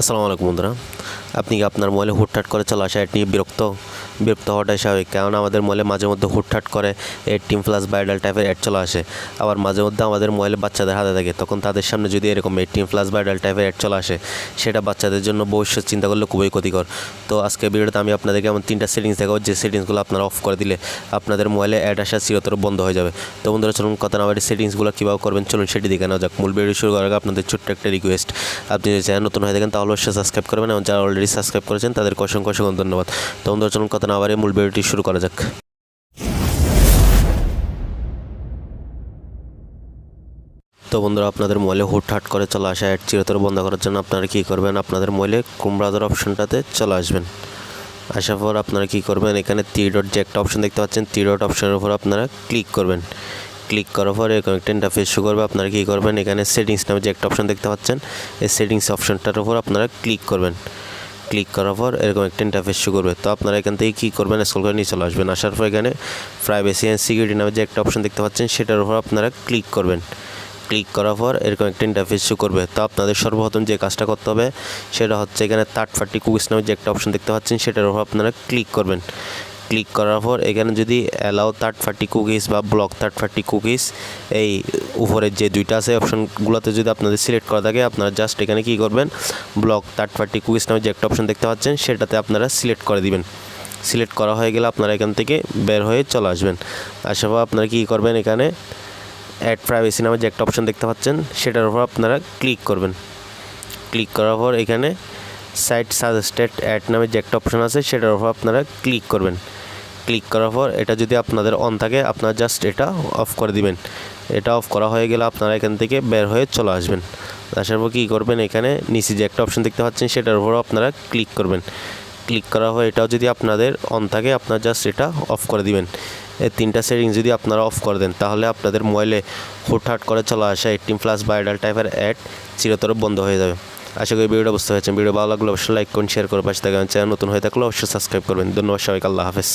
আসসালামু আলাইকুম বন্ধুরা। আপনি কি আপনার মোবাইলে হুটহাট করে চলা এটি নিয়ে বিরক্ত? বিরক্ত হওয়াটাই স্বাভাবিক। কারণ আমাদের মোবাইলে মাঝে মধ্যে হুটহাট করে এইটিন প্লাস ভাইরাল টাইপের অ্যাড চলে আসে। আবার মাঝে মধ্যে আমাদের মোবাইলে বাচ্চাদের হাতে থাকে, তখন তাদের সামনে যদি এরকম এইটিন প্লাস ভাইরাল টাইপের অ্যাড চলে আসে, সেটা বাচ্চাদের জন্য ভবিষ্যৎ চিন্তা করলে খুবই ক্ষতিকর। তো আজকে ভিডিওতে আমি আপনাদেরকে এমন তিনটা সেটিংস দেখাবো, যে সেটিংসগুলো আপনারা অফ করে দিলে আপনাদের মোবাইলে অ্যাড আসা চিরতর বন্ধ হয়ে যাবে। তো বন্ধুরা, চলুন কথা না বাড়ি সেটিংসগুলো কীভাবে করবেন, চলুন সেটি দেখে নেওয়া যাক। মূল ভিডিও শুরু করার আগে আপনাদের ছোট্ট একটা রিকোয়েস্ট আপনি যদি চ্যানেল নতুন হয়ে থাকেন, তাহলে অবশ্যই সাবস্ক্রাইব করবেন এবং যারা অলরেডি সাবস্ক্রাইব করেছেন, তাদেরকে অসংখ্য অসংখ্য ধন্যবাদ। তো বন্ধুরা, চলুন কথা না বাড়ি মূল ভিডিওটি শুরু করা যাক। তো বন্ধুরা, আপনাদের মোবাইলে হুটহাট করে চলে আসা অ্যাড চিরতর বন্ধ করার জন্য আপনারা কী করবেন? আপনাদের মোবাইলে ব্রাউজার অপশনটাতে চলে আসবেন। আসার পর আপনারা কী করবেন? এখানে থ্রি ডট যে একটা অপশন দেখতে পাচ্ছেন থ্রি ডট অপশনের উপর আপনারা ক্লিক করবেন। ক্লিক করার পর এরকম একটা ইন্টারফেস শো করবে, আপনারা কী করবেন? এখানে সেটিংস নামে যে একটা অপশন দেখতে পাচ্ছেন, এই সেটিংস অপশনটার উপর আপনারা ক্লিক করবেন। ক্লিক করার পর এরকম একটা ইন্টারফেস শো করবে। তো আপনারা এখান থেকে কী করবেন? স্কুল করে নিয়ে চলে আসবেন। আসার পর এখানে প্রাইভেসি অ্যান্ড সিকিউরিটি নামে যে একটা অপশন দেখতে পাচ্ছেন, সেটার উপর আপনারা ক্লিক করবেন। ক্লিক করার পর এরকম একটা ইন্টারফেস শো করবে। তো আপনাদের সর্বপ্রথম যে কাজটা করতে হবে, সেটা হচ্ছে এখানে থার্ড পার্টি কুকিস নামে যে একটা অপশন দেখতে পাচ্ছেন, সেটার উপর আপনারা ক্লিক করবেন। ক্লিক করার পর এখানে যদি অ্যালাউ থার্ড পার্টি কুকিজ বা ব্লক থার্ড পার্টি কুকিজ এই উপরের যে দুইটা আছে অপশনগুলোতে যদি আপনাদের সিলেক্ট করা থাকে, আপনারা জাস্ট এখানে কী করবেন? ব্লক থার্ড পার্টি কুকিজ নামে যে একটা অপশন দেখতে পাচ্ছেন, সেটাতে আপনারা সিলেক্ট করে দিবেন। সিলেক্ট করা হয়ে গেলে আপনারা এখান থেকে বের হয়ে চলে আসবেন। আসার পর আপনারা কী করবেন এখানে? অ্যাড প্রাইভেসি নামে যে একটা অপশন দেখতে পাচ্ছেন, সেটার উপর আপনারা ক্লিক করবেন। ক্লিক করার পর এখানে সাইট সাজেস্টেড অ্যাড নামে যে একটা অপশন আছে, সেটার উপর আপনারা ক্লিক করবেন। ক্লিক করার পর এটা যদি আপনাদের অন থাকে, আপনারা জাস্ট এটা অফ করে দিবেন। এটা অফ করা হয়ে গেলে আপনারা এখান থেকে বের হয়ে চলে আসবেন। আসার পর কী করবেন, এখানে নিচে যে একটা অপশন দেখতে পাচ্ছেন, সেটার উপরও আপনারা ক্লিক করবেন। ক্লিক করা হয় এটাও যদি আপনাদের অন থাকে, আপনারা জাস্ট এটা অফ করে দিবেন। এই তিনটা সেটিং যদি আপনারা অফ করে দেন, তাহলে আপনাদের মোবাইলে হুটহাট করে চলে আসা এইটিন প্লাস ভাইরাল টাইপের অ্যাড চিরতর বন্ধ হয়ে যাবে। আশা করি ভিডিওটা বুঝতে পারছেন। ভিডিও ভালো লাগলে অবশ্যই লাইক করুন শেয়ার করে পাশে থাকবেন চ্যানেল নতুন হয়ে থাকলে অবশ্যই সাবস্ক্রাইব করবেন। ধন্যবাদ সবাইকে, আল্লাহ হাফেজ।